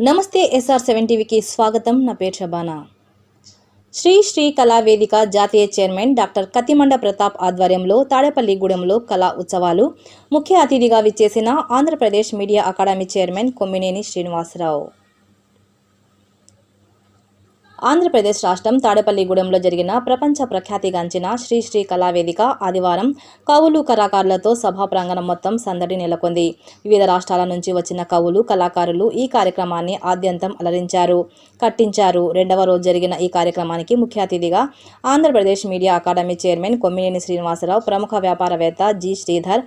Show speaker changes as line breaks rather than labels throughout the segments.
నమస్తే SR seven టీవీకి స్వాగతం. నా పేరు షబానా. శ్రీ శ్రీ కళా వేదిక జాతీయ చైర్మన్ డాక్టర్ కతిమండ ప్రతాప్ ఆధ్వర్యంలో తాడేపల్లిగూడెంలో కళా ఉత్సవాలు. ముఖ్య అతిథిగా విచ్చేసిన Andhra Pradesh media academy chairman Kommineni Srinivasa Rao. Andhra Pradesh రాష్ట్రం తాడేపల్లిగూడెంలో జరిగిన ప్రపంచ ప్రఖ్యాతిగాంచిన శ్రీ శ్రీ కళావేదిక ఆదివారం కవులు కళాకారులతో సభా ప్రాంగణం మొత్తం సందడి నెలకొంది. వివిధ రాష్ట్రాల నుంచి వచ్చిన కవులు కళాకారులు ఈ కార్యక్రమాన్ని ఆద్యంతం అలరించారు కట్టించారు. రెండవ రోజు జరిగిన ఈ కార్యక్రమానికి ముఖ్య అతిథిగా Andhra Pradesh media academy chairman Kommineni Srinivasa Rao ప్రముఖ వ్యాపారవేత్త జి శ్రీధర్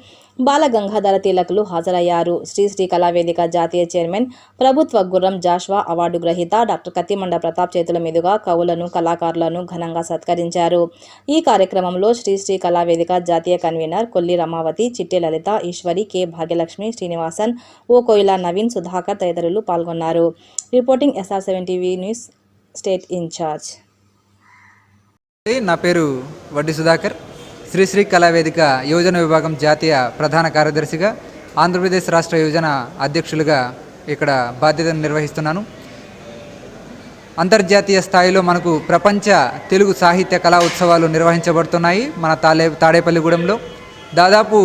బాల గంగాధర తిలకులు హాజరయ్యారు. శ్రీ శ్రీ కళావేదిక జాతీయ చైర్మన్ ప్రభుత్వ గుర్రం జాష్వా అవార్డు గ్రహీత డాక్టర్ కత్తిమండ ప్రతాప్ చేతుల మీదుగా కవులను కళాకారులను ఘనంగా సత్కరించారు. ఈ కార్యక్రమంలో శ్రీ శ్రీ కళావేదిక జాతీయ convener Kolli Ramavathi Chitti Lalitha Eswari K Bhagyalakshmi Srinivasan O Koyila Naveen Sudhakar తదితరులు పాల్గొన్నారు. Reporting S R seven TV news state incharge.
నా పేరు వడ్డీ సుధాకర్. శ్రీశ్రీ కళావేదిక యువజన విభాగం జాతీయ ప్రధాన కార్యదర్శిగా ఆంధ్రప్రదేశ్ రాష్ట్ర యువజన అధ్యక్షులుగా ఇక్కడ బాధ్యతను నిర్వహిస్తున్నాను. అంతర్జాతీయ స్థాయిలో మనకు ప్రపంచ తెలుగు సాహిత్య కళా ఉత్సవాలు నిర్వహించబడుతున్నాయి. మన తాలే తాడేపల్లిగూడెంలో దాదాపు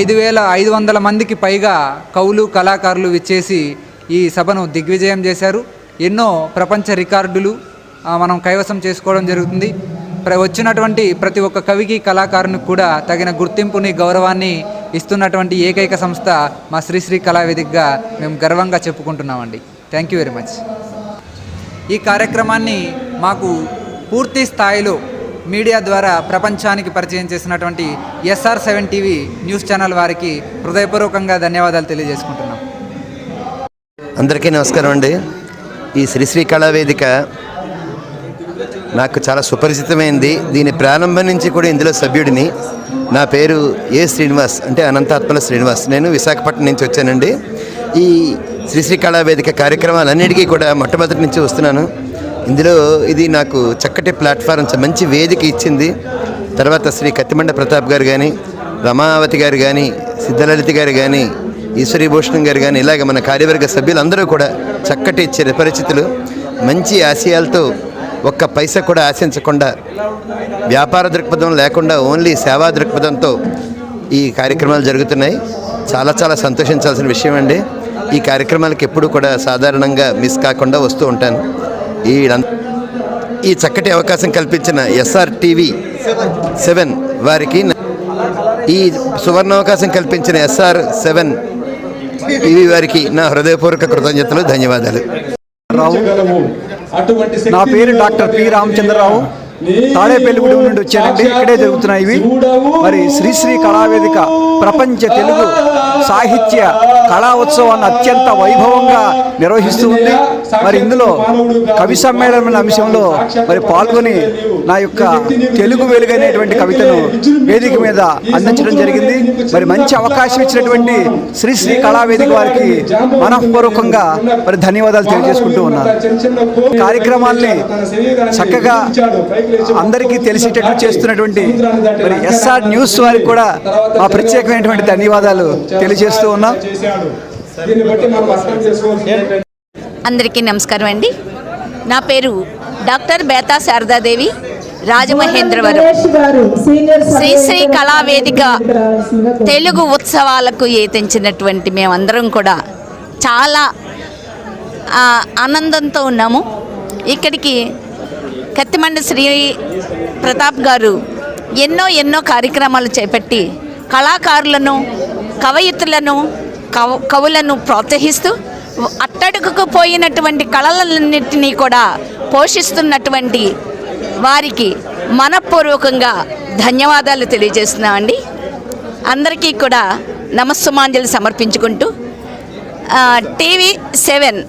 ఐదు వేల ఐదు వందల మందికి పైగా కవులు కళాకారులు విచ్చేసి ఈ సభను దిగ్విజయం చేశారు. ఎన్నో ప్రపంచ రికార్డులు మనం కైవసం చేసుకోవడం జరుగుతుంది. వచ్చినటువంటి ప్రతి ఒక్క కవికి కళాకారునికి కూడా తగిన గుర్తింపుని గౌరవాన్ని ఇస్తున్నటువంటి ఏకైక సంస్థ మా శ్రీశ్రీ కళావేదికగా మేము గర్వంగా చెప్పుకుంటున్నామండి. థ్యాంక్ యూ వెరీ మచ్ ఈ కార్యక్రమాన్ని మాకు పూర్తి స్థాయిలో మీడియా ద్వారా ప్రపంచానికి పరిచయం చేసినటువంటి S R seven TV news channel వారికి హృదయపూర్వకంగా ధన్యవాదాలు తెలియజేసుకుంటున్నాం.
అందరికీ నమస్కారం అండి. ఈ శ్రీశ్రీ కళావేదిక నాకు చాలా సుపరిచితమైంది. దీని ప్రారంభం నుంచి కూడా ఇందులో సభ్యుడిని. నా పేరు ఏ శ్రీనివాస్ అంటే అనంతాత్మల శ్రీనివాస్. నేను విశాఖపట్నం నుంచి వచ్చానండి. ఈ శ్రీశ్రీ కళావేదిక కార్యక్రమాలన్నిటికీ కూడా మొట్టమొదటి నుంచి వస్తున్నాను. ఇందులో ఇది నాకు చక్కటి ప్లాట్ఫారం మంచి వేదిక ఇచ్చింది. తర్వాత శ్రీ కత్తిమండ ప్రతాప్ గారు కానీ రమావతి గారు కానీ సిద్ధలలిత గారు కానీ ఈశ్వరీ భూషణ్ గారు కానీ ఇలాగ మన కార్యవర్గ సభ్యులందరూ కూడా చక్కటి చిరపరిచితులు మంచి ఆశయాలతో ఒక్క పైస కూడా ఆశించకుండా వ్యాపార దృక్పథం లేకుండా ఓన్లీ సేవా దృక్పథంతో ఈ కార్యక్రమాలు జరుగుతున్నాయి. చాలా చాలా సంతోషించాల్సిన విషయం అండి. ఈ కార్యక్రమాలకు ఎప్పుడు కూడా సాధారణంగా మిస్ కాకుండా వస్తూ ఉంటాను. ఈ ఈ చక్కటి అవకాశం కల్పించిన ఎస్ఆర్ టీవీ సెవెన్ వారికి ఈ సువర్ణ అవకాశం కల్పించిన ఎస్ఆర్ సెవెన్ టీవీ వారికి నా హృదయపూర్వక కృతజ్ఞతలు ధన్యవాదాలు.
రావు నా పేరు డాక్టర్ పి. రామచంద్రరావు. తాడేపల్లిగూడెం నుండి వచ్చానండి. ఇక్కడే జరుగుతున్నాయి ఇవి. మరి శ్రీశ్రీ కళావేదిక ప్రపంచ తెలుగు సాహిత్య కళా ఉత్సవాన్ని అత్యంత వైభవంగా నిర్వహిస్తూ ఉంది. మరి ఇందులో కవి సమ్మేళనం అంశంలో మరి పాల్గొని నా యొక్క తెలుగు వెలుగైనటువంటి కవితను వేదిక మీద అందించడం జరిగింది. మరి మంచి అవకాశం ఇచ్చినటువంటి శ్రీశ్రీ కళావేదిక వారికి మనఃపూర్వకంగా మరి ధన్యవాదాలు తెలియజేసుకుంటూ ఉన్నాను. కార్యక్రమాల్ని చక్కగా అందరికీ తెలిసేటట్లు చేస్తున్నటువంటి మరి ఎస్ఆర్ న్యూస్ వారికి కూడా మా ప్రత్యేకమైనటువంటి ధన్యవాదాలు తెలియజేస్తూ ఉన్నా.
అందరికీ నమస్కారం అండి. నా పేరు డాక్టర్ బేతా శారదాదేవి రాజమహేంద్రవరం. శ్రీశ్రీ కళావేదిక తెలుగు ఉత్సవాలకు ఏతించినటువంటి మేమందరం కూడా చాలా ఆనందంతో ఉన్నాము. ఇక్కడికి కత్తిమండ శ్రీ ప్రతాప్ గారు ఎన్నో ఎన్నో కార్యక్రమాలు చేపట్టి కళాకారులను కవయిత్రులను కవ కవులను ప్రోత్సహిస్తూ అట్టడుగుకు పోయినటువంటి కళలన్నింటినీ కూడా పోషిస్తున్నటువంటి వారికి మనపూర్వకంగా ధన్యవాదాలు తెలియజేస్తున్నామండి. అందరికీ కూడా నమస్సుమాంజలి సమర్పించుకుంటూ టీవీ సెవెన్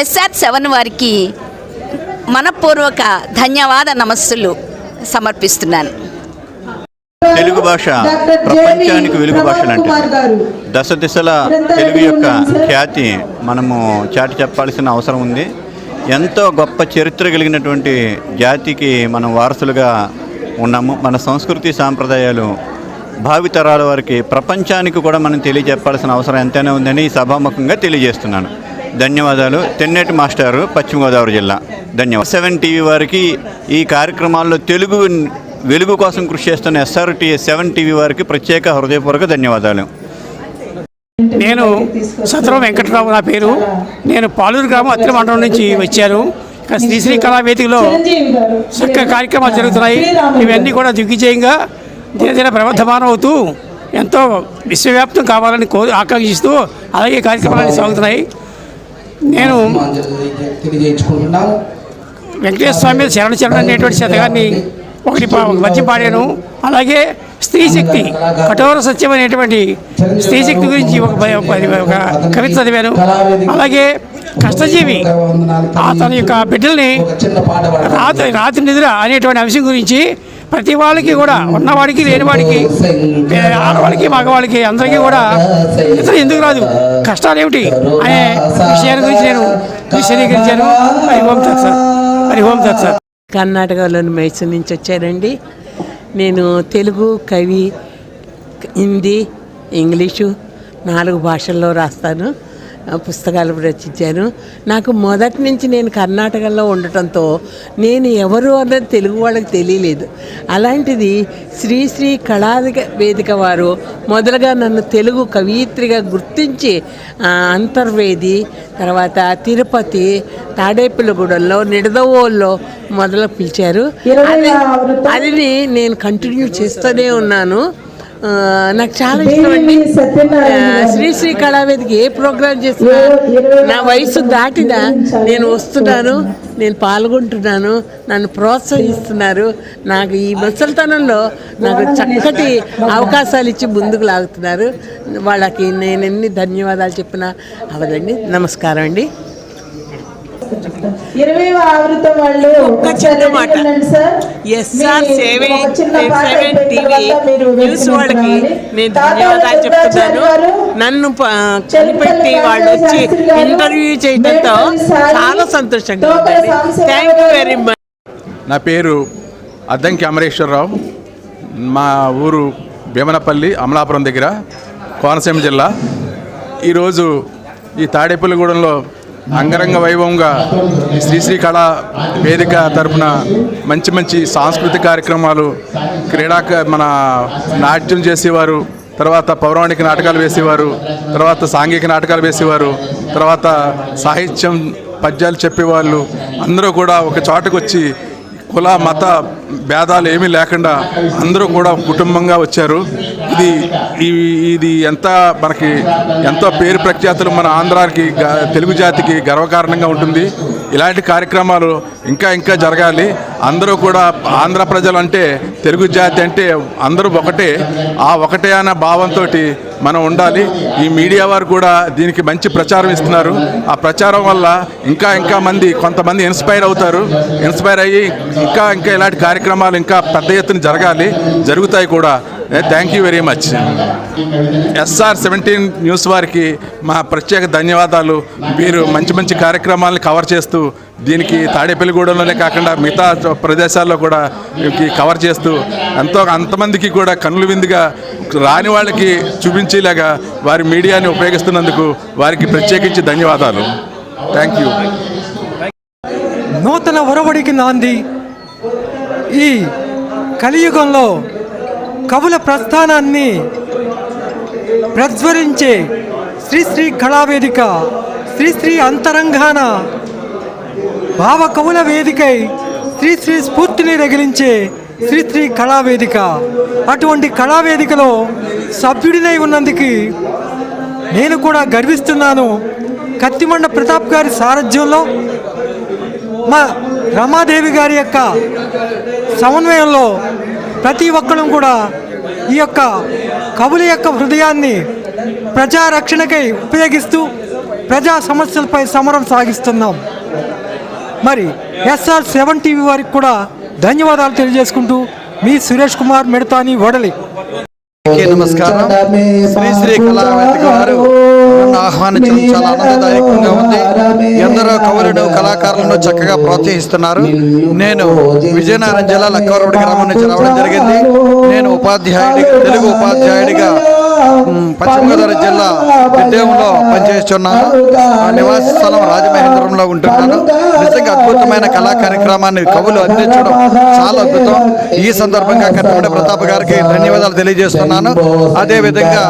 ఎస్ఆర్ సెవెన్ వారికి మనపూర్వక ధన్యవాద నమస్సులు సమర్పిస్తున్నాను.
తెలుగు భాష ప్రపంచానికి వెలుగు భాష లాంటిది. దశ దిశల తెలుగు యొక్క ఖ్యాతి మనము చాటి చెప్పాల్సిన అవసరం ఉంది. ఎంతో గొప్ప చరిత్ర కలిగినటువంటి జాతికి మనం వారసులుగా ఉన్నాము. మన సంస్కృతి సాంప్రదాయాలు భావితరాల వారికి ప్రపంచానికి కూడా మనం తెలియజెప్పాల్సిన అవసరం ఎంతైనా ఉందని సభాముఖంగా తెలియజేస్తున్నాను. ధన్యవాదాలు. తెన్నేటి మాస్టారు పశ్చిమ గోదావరి జిల్లా. ధన్యవాదాలు. సెవెన్ టీవీ వారికి ఈ కార్యక్రమాల్లో తెలుగు వెలుగు కోసం కృషి చేస్తున్న ఎస్ఆర్టీ సెవెన్ టీవీ వారికి ప్రత్యేక హృదయపూర్వక ధన్యవాదాలు.
నేను సత్రం వెంకటరావు నా పేరు. నేను పాలూరు గ్రామం అత్తిల మండలం నుంచి వచ్చాను. ఇక్కడ శ్రీశ్రీ కళావేదికలో చక్కగా కార్యక్రమాలు జరుగుతున్నాయి. ఇవన్నీ కూడా దిగ్విజయంగా దినదిన ప్రవర్ధమానం అవుతూ ఎంతో విశ్వవ్యాప్తం కావాలని కో ఆకాంక్షిస్తూ అలాగే కార్యక్రమాలు సాగుతున్నాయి. నేను వెంకటేశ్వర స్వామి మీద శరణ శరణ అనేటువంటి శతకాన్ని ఒకటి పా- పాడాను. అలాగే స్త్రీ శక్తి కఠోర సత్యం అనేటువంటి స్త్రీ శక్తి గురించి ఒక ఒక కవిత చదివాను. అలాగే కష్టజీవి తన యొక్క బిడ్డల్ని రాత్రి రాత్రి నిద్ర అనేటువంటి అంశం గురించి ప్రతి వాళ్ళకి కూడా ఉన్నవాడికి లేనివాడికి ఏ, ఆడవాళ్ళకి మగవాళ్ళకి అందరికీ కూడా ఇతర ఎందుకు రాదు? కష్టాలు ఏమిటి? అనే విషయాన్ని గురించి నేను విశదీకరించాను. హరి ఓం సార్. హరి ఓం సార్.
కర్ణాటకలోని మైసూర్ నుంచి వచ్చారండి. నేను తెలుగు కవి హిందీ ఇంగ్లీషు నాలుగు భాషల్లో రాస్తాను. పుస్తకాలు రచించాను. నాకు మొదటి నుంచి నేను కర్ణాటకలో ఉండటంతో నేను ఎవరు అన్నది తెలుగు వాళ్ళకి తెలియలేదు. అలాంటిది శ్రీ శ్రీ కళాదిక వేదిక వారు మొదలుగా నన్ను తెలుగు కవయిత్రిగా గుర్తించి అంతర్వేది తర్వాత తిరుపతి తాడేపల్లిగూడెంలో నిడదవోల్లో మొదలు పిలిచారు. అది నేను కంటిన్యూ చేస్తూనే ఉన్నాను. నాకు చాలా ఇష్టం అండి ఆ, శ్రీ శ్రీ కళావేదిక ఏ ప్రోగ్రాం చేసినా నా వయసు దాటినా నేను వస్తున్నాను నేను పాల్గొంటున్నాను నన్ను ప్రోత్సహిస్తున్నారు. నాకు ఈ ముసలితనంలో నాకు చక్కటి అవకాశాలు ఇచ్చి ముందుకు లాగుతున్నారు. వాళ్ళకి నేను ఎన్ని ధన్యవాదాలు చెప్పినా అవదండి. నమస్కారం అండి.
ఇరవై ఆవృతం వాళ్ళు
న్యూస్ వాళ్ళకి. నేను ధన్యవాదాలు చెప్తున్నాను. నన్ను కనిపెట్టి వాళ్ళు వచ్చి ఇంటర్వ్యూ చేయడంతో చాలా సంతోషంగా ఉందండి.
Sambasivarao
thank you very much
నా పేరు అద్దంకి అమరేశ్వరరావు. మా ఊరు భీమనపల్లి అమలాపురం దగ్గర కోనసీమ జిల్లా. ఈరోజు ఈ తాడేపల్లిగూడెంలో అంగరంగ వైభవంగా శ్రీశ్రీ కళా వేదిక తరపున మంచి మంచి సాంస్కృతిక కార్యక్రమాలు క్రీడా మన నాట్యం చేసేవారు తర్వాత పౌరాణిక నాటకాలు వేసేవారు తర్వాత సాంఘిక నాటకాలు వేసేవారు తర్వాత సాహిత్యం పద్యాలు చెప్పేవాళ్ళు అందరూ కూడా ఒక చోటకు వచ్చి కుల మత భేదాలు ఏమీ లేకుండా అందరూ కూడా కుటుంబంగా వచ్చారు. ఇది ఈ- ఇది ఎంత మనకి ఎంతో పేరు ప్రఖ్యాతులు మన ఆంధ్రాకి గ- తెలుగు జాతికి గర్వకారణంగా ఉంటుంది. ఇలాంటి కార్యక్రమాలు ఇంకా ఇంకా జరగాలి. అందరూ కూడా ఆంధ్ర ప్రజలు అంటే తెలుగు జాతి అంటే అందరూ ఒకటే. ఆ ఒకటే అన్న భావంతో మనం ఉండాలి. ఈ మీడియా వారు కూడా దీనికి మంచి ప్రచారం ఇస్తున్నారు. ఆ ప్రచారం వల్ల ఇంకా ఇంకా మంది కొంతమంది ఇన్స్పైర్ అవుతారు. ఇన్స్పైర్ అయ్యి ఇంకా ఇంకా ఇలాంటి కార్యక్రమాలు ఇంకా పెద్ద ఎత్తున జరగాలి. జరుగుతాయి కూడా. Thank you very much S R seventeen news వారికి మా ప్రత్యేక ధన్యవాదాలు. మీరు మంచి మంచి కార్యక్రమాలను కవర్ చేస్తూ దీనికి తాడేపల్లిగూడెంలోనే కాకుండా మిగతా ప్రదేశాల్లో కూడా కవర్ చేస్తూ ఎంతో అంతమందికి కూడా కనులు విందుగా రాని వాళ్ళకి చూపించేలాగా వారి మీడియాని ఉపయోగిస్తున్నందుకు వారికి ప్రత్యేకించి ధన్యవాదాలు. థ్యాంక్ యూ
నూతన ఒరవడికి నాంది ఈ కలియుగంలో కవుల ప్రస్థానాన్ని ప్రజ్వరించే శ్రీశ్రీ కళావేదిక శ్రీశ్రీ అంతరంగాన భావ కవుల వేదికై శ్రీశ్రీ స్ఫూర్తిని రగిలించే శ్రీశ్రీ కళావేదిక. అటువంటి కళావేదికలో సభ్యుడినై ఉన్నందుకు నేను కూడా గర్విస్తున్నాను. కత్తిమండ ప్రతాప్ గారి సారథ్యంలో మా రమాదేవి గారి యొక్క సమన్వయంలో ప్రతి ఒక్కరూ కూడా ఈ యొక్క కవుల యొక్క హృదయాన్ని ప్రజారక్షణకై ఉపయోగిస్తూ ప్రజా సమస్యలపై సమరం సాగిస్తున్నాం. మరి ఎస్ఆర్ సెవెన్ టీవీ వారికి కూడా ధన్యవాదాలు తెలియజేసుకుంటూ మీ సురేష్ కుమార్ మెడతాని వడలి
నమస్కారం. శ్రీ శ్రీ కళావేదిక వారు నన్ను ఆహ్వానించడం చాలా ఆనందదాయకంగా ఉంది. ఎందరో కవులను కళాకారులను చక్కగా ప్రోత్సహిస్తున్నారు. నేను విజయనగరం జిల్లా లక్కవరపడి గ్రామం నుంచి రావడం జరిగింది. నేను ఉపాధ్యాయుడిగా తెలుగు ఉపాధ్యాయుడిగా
పశ్చిమ గోదావరి జిల్లా పెద్దేములో పనిచేస్తున్నాను. నివాస స్థలం రాజమహేంద్రంలో ఉంటున్నాను. నిజంగా అద్భుతమైన కళా కార్యక్రమాన్ని కవులు అందించడం చాలా అద్భుతం. ఈ సందర్భంగా కట్టమడి ప్రతాప్ గారికి ధన్యవాదాలు తెలియజేస్తున్నాను. అదేవిధంగా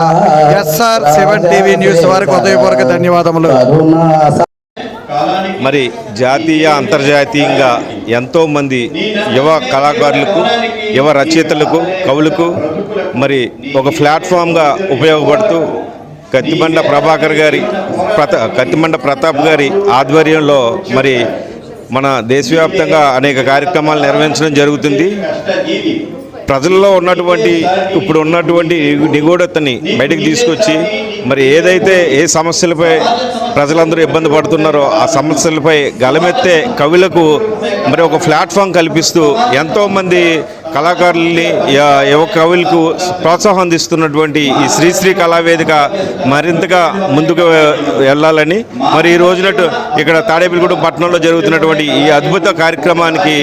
ఎస్ఆర్ సెవెన్ టీవీ న్యూస్ వారికి హృదయపూర్వక ధన్యవాదములు.
మరి జాతీయ అంతర్జాతీయంగా ఎంతోమంది యువ కళాకారులకు యువ రచయితలకు కవులకు మరి ఒక ప్లాట్ఫామ్గా ఉపయోగపడుతూ కత్తిబండ ప్రభాకర్ గారి ప్రతా కత్తిమండ ప్రతాప్ గారి ఆధ్వర్యంలో మరి మన దేశవ్యాప్తంగా అనేక కార్యక్రమాలు నిర్వహించడం జరుగుతుంది. ప్రజల్లో ఉన్నటువంటి ఇప్పుడు ఉన్నటువంటి నిగూఢతని బయటకు తీసుకొచ్చి మరి ఏదైతే ఏ సమస్యలపై ప్రజలందరూ ఇబ్బంది పడుతున్నారో ఆ సమస్యలపై గలమెత్తే కవులకు మరి ఒక ప్లాట్ఫామ్ కల్పిస్తూ ఎంతోమంది కళాకారుల్ని యువ కవులకు ప్రోత్సాహం అందిస్తున్నటువంటి ఈ శ్రీశ్రీ కళావేదిక మరింతగా ముందుకు వెళ్ళాలని మరి ఈ రోజునట్టు ఇక్కడ తాడేపల్లిగూడెం పట్టణంలో జరుగుతున్నటువంటి ఈ అద్భుత కార్యక్రమానికి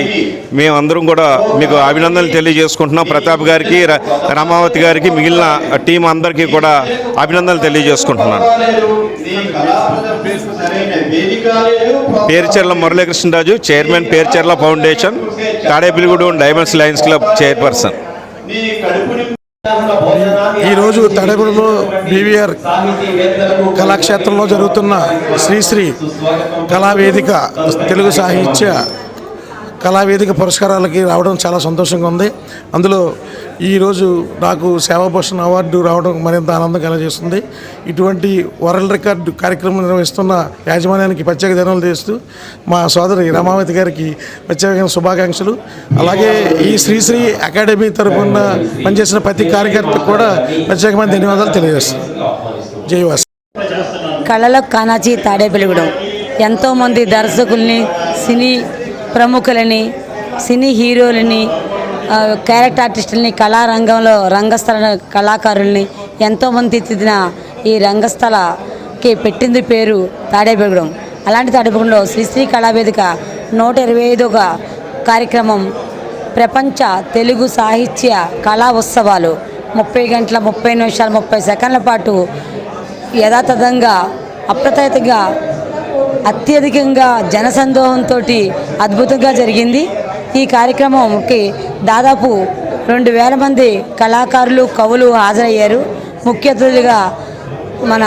మేమందరం కూడా మీకు అభినందనలు తెలియజేసుకుంటున్నాం. ప్రతాప్ గారికి రమావతి గారికి మిగిలిన టీం అందరికీ కూడా అభినందనలు తెలియజేసుకుంటున్నాను. Perucherla Muralikrishnaraju chairman Perucherla foundation Tadepalligudem diamonds lions club. Chairperson.
ఈరోజు తడగుడులో బీవీఆర్ కళాక్షేత్రంలో జరుగుతున్న శ్రీశ్రీ కళావేదిక తెలుగు సాహిత్య కళావేదిక పురస్కారాలకి రావడం చాలా సంతోషంగా ఉంది. అందులో ఈరోజు నాకు సేవాభూషణ్ అవార్డు రావడం మరింత ఆనందం కలగజేస్తుంది ఇటువంటి వరల్డ్ రికార్డు కార్యక్రమం నిర్వహిస్తున్న యాజమాన్యానికి ప్రత్యేక ధన్యవాదాలు చేస్తూ మా సోదరి రమావతి గారికి ప్రత్యేకమైన శుభాకాంక్షలు. అలాగే ఈ శ్రీశ్రీ అకాడమీ తరపున పనిచేసిన ప్రతి కార్యకర్తకు కూడా ప్రత్యేకమైన ధన్యవాదాలు తెలియజేస్తున్నాను. జయవాస్
కళల కానాచి తాడేపల్లిగూడెం. ఎంతోమంది దర్శకుల్ని సినీ ప్రముఖులని సినీ హీరోలని క్యారెక్టర్ ఆర్టిస్టులని కళారంగంలో రంగస్థల కళాకారుల్ని ఎంతోమంది తీర్చిదిద్దిన ఈ రంగస్థలకి పెట్టింది పేరు తాడేపల్లిగూడెం అలాంటి తాడేపల్లిగూడెంలో శ్రీశ్రీ కళావేదిక నూట ఇరవై ఐదవ కార్యక్రమం ప్రపంచ తెలుగు సాహిత్య కళా ఉత్సవాలు ముప్పై గంటల ముప్పై నిమిషాలు ముప్పై సెకండ్ల పాటు యథాతథంగా అప్రతయితంగా అత్యధికంగా జనసందోహంతో అద్భుతంగా జరిగింది. ఈ కార్యక్రమంకి దాదాపు రెండు వేల మంది కళాకారులు కవులు హాజరయ్యారు. ముఖ్య అతిథులుగా మన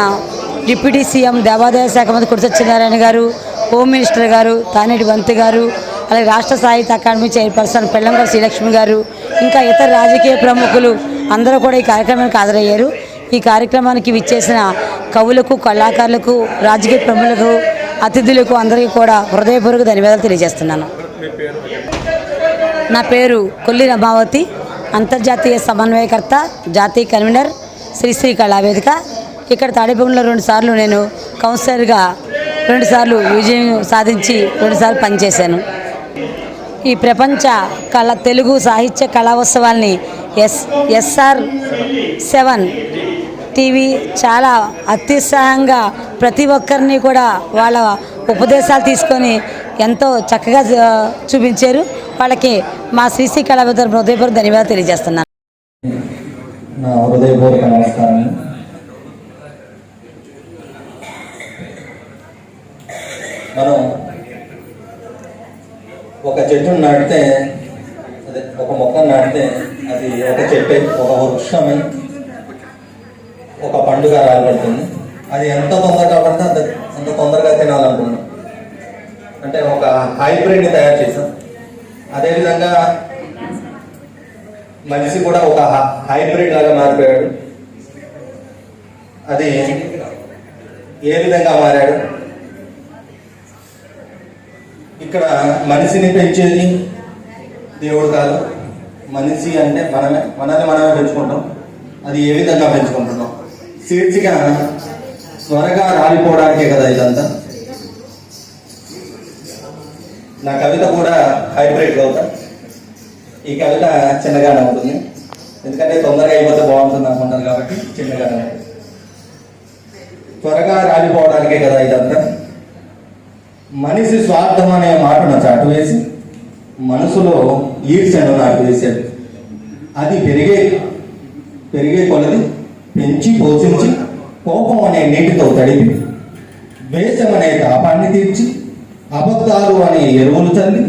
డిప్యూటీ సీఎం దేవాదాయ శాఖ మంత్రి కుడి సత్యనారాయణ గారు హోమ్ మినిస్టర్ గారు తానేటి బంతి గారు అలాగే రాష్ట్ర సాహిత్య అకాడమీ చైర్పర్సన్ పెళ్ళంగారు శ్రీలక్ష్మి గారు ఇంకా ఇతర రాజకీయ ప్రముఖులు అందరూ కూడా ఈ కార్యక్రమానికి హాజరయ్యారు. ఈ కార్యక్రమానికి విచ్చేసిన కవులకు కళాకారులకు రాజకీయ ప్రముఖులకు అతిథులకు అందరికీ కూడా హృదయపూర్వక ధన్యవాదాలు తెలియజేస్తున్నాను. నా పేరు కొల్లి రమావతి అంతర్జాతీయ సమన్వయకర్త జాతీయ కన్వీనర్ శ్రీశ్రీ కళావేదిక. ఇక్కడ తాడేపల్లిలో రెండుసార్లు నేను కౌన్సిలర్గా రెండుసార్లు విజయం సాధించి రెండుసార్లు పనిచేశాను. ఈ ప్రపంచ కళ తెలుగు సాహిత్య కళాోత్సవాల్ని S S R seven TV చాలా అత్యుత్సాహంగా ప్రతి ఒక్కరిని కూడా వాళ్ళ ఉపదేశాలు తీసుకొని ఎంతో చక్కగా చూపించారు. వాళ్ళకి మా శ్రీశ్రీ కళావేద హృదయపూర్వక ధన్యవాదాలు తెలియజేస్తున్నాను.
హృదయపూర్వక నమస్కారం మనం ఒక చెట్టును నాటితే అదే ఒక మొక్కను నాటితే అది ఒక చెట్టు ఒక వృక్షమై. ఒక పండుగ రాబడుతుంది. అది ఎంత తొందరగా పడితే అంత అంత తొందరగా తినాలనుకున్నాం అంటే ఒక హైబ్రిడ్ని తయారు చేసాం అదేవిధంగా మనిషి కూడా ఒక హైబ్రిడ్ లాగా మారిపోయాడు. అది ఏ విధంగా మారాడు? ఇక్కడ మనిషిని పెంచేది దేవుడు కాదు. మనిషి అంటే మనమే మనల్ని మనమే పెంచుకుంటాం. అది ఏ విధంగా పెంచుకుంటున్నాం? శీర్షిక త్వరగా రాలిపోవడానికే కదా ఇదంతా? నా కవిత కూడా హైబ్రిడ్ కవిత ఈ కవిత చిన్నగానే ఉంటుంది. ఎందుకంటే తొందరగా అయిపోతే బాగుంటుంది అనుకుంటారు కాబట్టి చిన్నగానే ఉంటుంది. త్వరగా రాలిపోవడానికే కదా ఇదంతా? మనిషి స్వార్థం అనే మాటను చాటు వేసి మనసులో ఈడ్చను నాకు వేశాడు. అది పెరిగే పెరిగే కొలది. పెంచి పోషించి కోపం అనే నీటితో తడిపి ద్వేషం అనే తాపాన్ని తీర్చి అబద్ధాలు అనే ఎరువులు చల్లి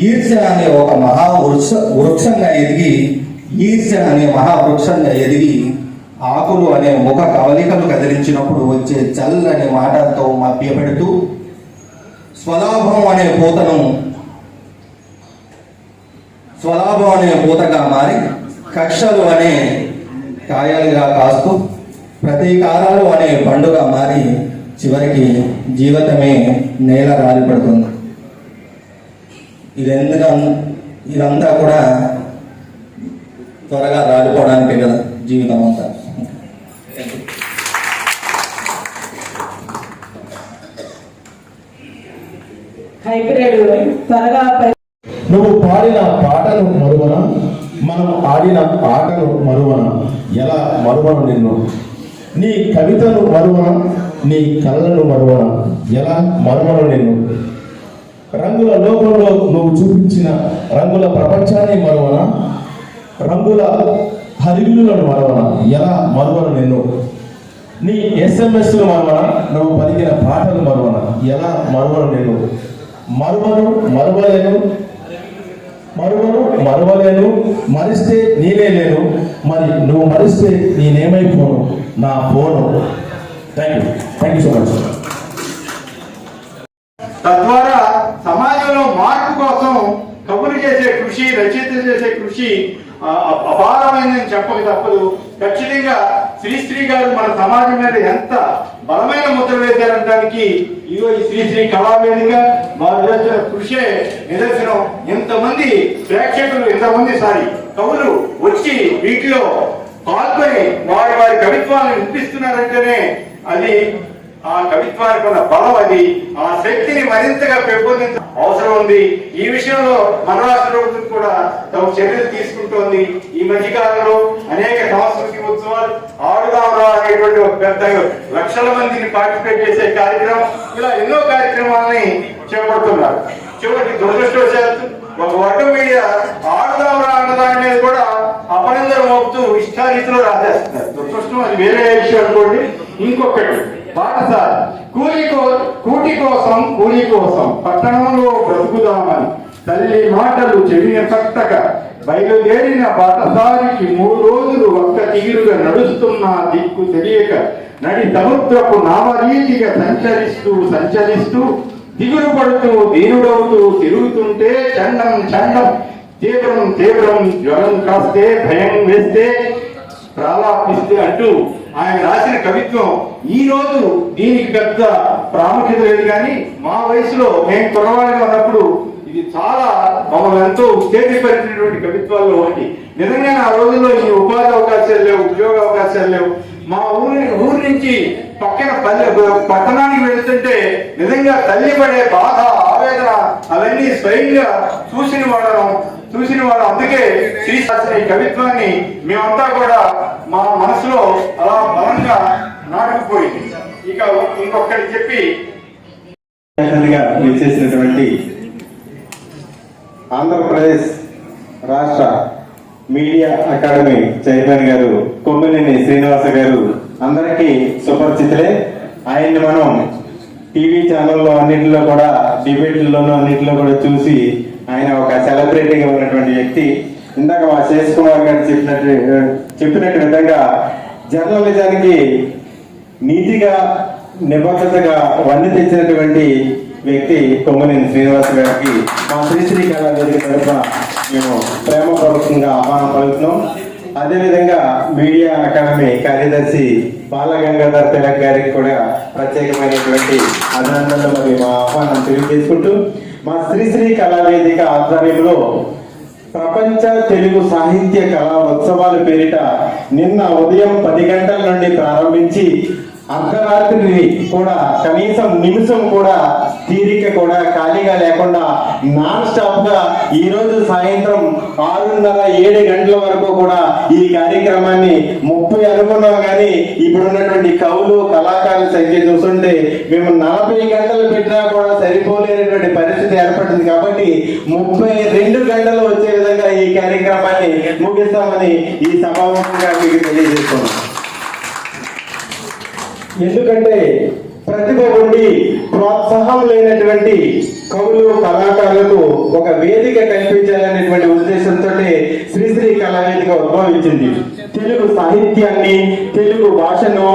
ఈర్ష్య అనే ఒక మహా వృక్ష వృక్షంగా ఎదిగి ఈర్ష్య అనే మహావృక్షంగా ఎదిగి ఆకులు అనే ముఖ కవలికలు కదిలించినప్పుడు వచ్చే చల్ అనే మాటలతో మభ్యపెడుతూ స్వలాభం అనే పూతను స్వలాభం అనే పూతగా మారి కక్షలు అనే కాయలుగా కాస్తూ ప్రతీకారాలు అనే పండుగ మారి చివరికి జీవితమే నేల రాలిపడుతుంది ఇదెందుకు ఇదంతా కూడా త్వరగా రాలిపోవడానికి కదా జీవితం అంతా.
నువ్వు పాడిన పాటను మరువన? మనం ఆడిన ఆటను మరువన. ఎలా మరువన నిన్ను? నీ కవితను మరువన నీ కళ్ళను మరువన. ఎలా మరువను నిన్ను? రంగుల లోకంలో నువ్వు చూపించిన రంగుల ప్రపంచాన్ని మరువన. రంగుల హరివిల్లులను మరువన. ఎలా మరువన నిన్ను? నీ ఎస్ఎంఎస్ను మరువన నువ్వు పలికిన పాటలు మరువన. ఎలా మరువను నిన్ను? మరువను మరువలేను మరువను మరువలేను మరిస్తే నేనే లేను. మరి నువ్వు మరిస్తే నేనేమైపోను? నా phone. Thank you thank you so much
తద్వారా సమాజంలో మార్పు కోసం కబురు చేసే కృషి రచయిత చేసే కృషి ఆ, అపారమైందని చెప్పక తప్పదు. ఖచ్చితంగా శ్రీశ్రీ గారు మన సమాజం మీద ఎంత బలమైన ముద్ర వేశారనడానికి ఇదిగో ఈ శ్రీశ్రీ కళావేదిక వారు చేసిన కృషే నిదర్శనం. ఇంతమంది ప్రేక్షకులు ఇంతమంది సారీ కవులు వచ్చి వీటిలో పాల్గొని వారి వారి కవిత్వాలను వినిపిస్తున్నారంటేనే అది ఆ కవిత్వానికి ఉన్న బలం అది ఆ శక్తిని మరింతగా పెంపొందించ అవసరం ఉంది. ఈ విషయంలో మన రాష్ట్ర ప్రభుత్వం కూడా తమ చర్యలు తీసుకుంటోంది. ఈ మధ్యకాలంలో అనేక సాంస్కృతిక ఉత్సవాలు ఆడుదామరా అనేటువంటి ఒక పెద్ద లక్షల మందిని పార్టిసిపేట్ చేసే కార్యక్రమం ఇలా ఎన్నో కార్యక్రమాలని చేపడుతున్నారు. చివరికి దురదృష్టవశాత్తు ఒక వర్గం మీడియా ఆడుదామరా అన్నదాని అనేది కూడా అపనందరం మోపుతూ ఇష్టారీతిలో రాసేస్తున్నారు దురదృష్టం అది వేరే విషయం అనుకోండి. ఇంకొకటి బాటసారి కూలి కూటి కోసం కూలి కోసం పట్టణంలో బ్రతుకుదామని తల్లి మాటలు చెవిన పట్టక బయలుదేరిన బాటసారికి మూడు రోజులు ఒక్క తీరుగా నడుస్తున్న దిక్కు తెలియక నడి సముద్రపు నామరీతిగా సంచరిస్తూ సంచరిస్తూ దిగులు పడుతూ దీనుడవుతూ తిరుగుతుంటే చండం చండం తీవ్రం తీవ్రం జ్వరం కాస్తే భయం వేస్తే ప్రాలాపిస్తే అంటూ ఆయన రాసిన కవిత్వం ఈ రోజు దీనికి పెద్ద ప్రాముఖ్యత లేదు కానీ మా వయసులో మేము కురవాడిగా ఉన్నప్పుడు ఇది చాలా మమ్మల్ని ఎంతో ఉత్తేజపరిచినటువంటి కవిత్వాల్లో ఒకటి. నిజంగా ఆ రోజుల్లో ఈ ఉపాధి అవకాశాలు లేవు ఉద్యోగ అవకాశాలు లేవు. మా ఊరి ఊరి నుంచి పక్కన పల్లె పట్టణానికి వెళ్తుంటే నిజంగా తల్లి పడే బాధ ఆవేదన అవన్నీ స్వయంగా చూసిన వాళ్ళం. చూసిన వాళ్ళు అందుకే శ్రీశాస్త్రి ఈ కవిత్వాన్ని మేమంతా కూడా మా మనసులో అలా బలంగా నాటుకుపోయింది. ఇక ఇంకొకటి చెప్పి
చేసినటువంటి ఆంధ్రప్రదేశ్ రాష్ట్ర మీడియా అకాడమీ చైర్మన్ గారు కొమ్మినేని శ్రీనివాస గారు అందరికీ సుపరిచితులే. ఆయన్ని మనం టీవీ ఛానల్లో అన్నింటిలో కూడా డిబేట్లలోనూ అన్నింటిలో కూడా చూసి ఆయన ఒక సెలబ్రిటీగా ఉన్నటువంటి వ్యక్తి. ఇందాక మా శేష్ కుమార్ గారు చెప్పినట్టు చెప్పినట్టు విధంగా జర్నలిజానికి నీతిగా నిబద్ధతగా వన్ని తెచ్చినటువంటి వ్యక్తి కొమ్మనేని శ్రీనివాస్ గారికి మా శ్రీశ్రీ కళా తరఫున మేము ప్రేమపూర్వకంగా ఆహ్వానం పలుకుతున్నాం. అదేవిధంగా మీడియా అకాడమీ కార్యదర్శి బాలగంగాధర్ తిలక్ గారికి కూడా ప్రత్యేకమైనటువంటి అభినందనలు. మరి మా ఆహ్వానం తెలియజేసుకుంటూ మా శ్రీశ్రీ కళా వేదిక ఆధ్వర్యంలో ప్రపంచ తెలుగు సాహిత్య కళా ఉత్సవాల పేరిట నిన్న ఉదయం పది గంటల నుండి ప్రారంభించి అర్ధరాత్రి కూడా కనీసం నిమిషం కూడా తీరిక కూడా ఖాళీగా లేకుండా నాన్ స్టాప్గా ఈ రోజు సాయంత్రం ఆరున్నర ఏడు గంటల వరకు కూడా ఈ కార్యక్రమాన్ని ముప్పై అనుకున్నాం కానీ ఇప్పుడున్నటువంటి కవులు కళాకారుల సంఖ్య చూస్తుంటే మేము నలభై గంటలు పెట్టినా కూడా సరిపోలేనటువంటి పరిస్థితి ఏర్పడింది కాబట్టి ముప్పై రెండు గంటలు వచ్చే విధంగా ఈ కార్యక్రమాన్ని ముగిస్తామని ఈ సభాముఖంగా మీకు తెలియజేస్తున్నాం. ఎందుకంటే ప్రతిభ ఉండి ప్రోత్సాహం లేనటువంటి కవులు కళాకారులకు ఒక వేదిక కల్పించాలనేటువంటి ఉద్దేశంతో శ్రీశ్రీ కళావేదిక ఉద్భవించింది. తెలుగు సాహిత్యాన్ని తెలుగు భాషను